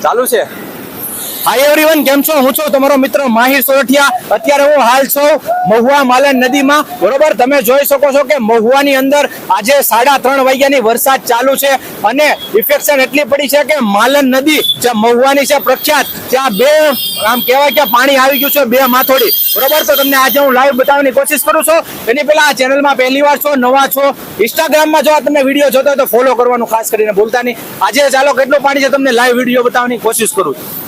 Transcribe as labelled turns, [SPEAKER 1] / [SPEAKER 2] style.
[SPEAKER 1] ચાલુ છે. Hi everyone કેમ છો? હું છું તમારો મિત્ર માહિર સોરઠિયા. અત્યારે હું હાલ છું મહુવા માલન નદીમાં. બરોબર? તમે જોઈ શકો છો કે મહુવાની અંદર આજે સાડા ત્રણ વાગ્યાની વરસાદ ચાલુ છે અને ઇફેક્શન એટલી પડી છે કે માલન નદી જે મહુવાની છે પ્રખ્યાત, ત્યાં બે, આમ કહેવાય કે પાણી આવી ગયું છે બે માથોડી. બરોબર? તો તમને આજે હું લાઈવ બતાવવાની કોશિશ કરું છું. એની પહેલા આ ચેનલમાં પહેલી વાર છો, નવા છો ઇન્સ્ટાગ્રામમાં જો આ તમને વીડિયો જોતો હોય તો ફોલો કરવાનું ખાસ કરીને ભૂલતા નહીં. આજે ચાલો કેટલું પાણી છે તમને લાઈવ વીડિયો બતાવવાની કોશિશ કરું છું.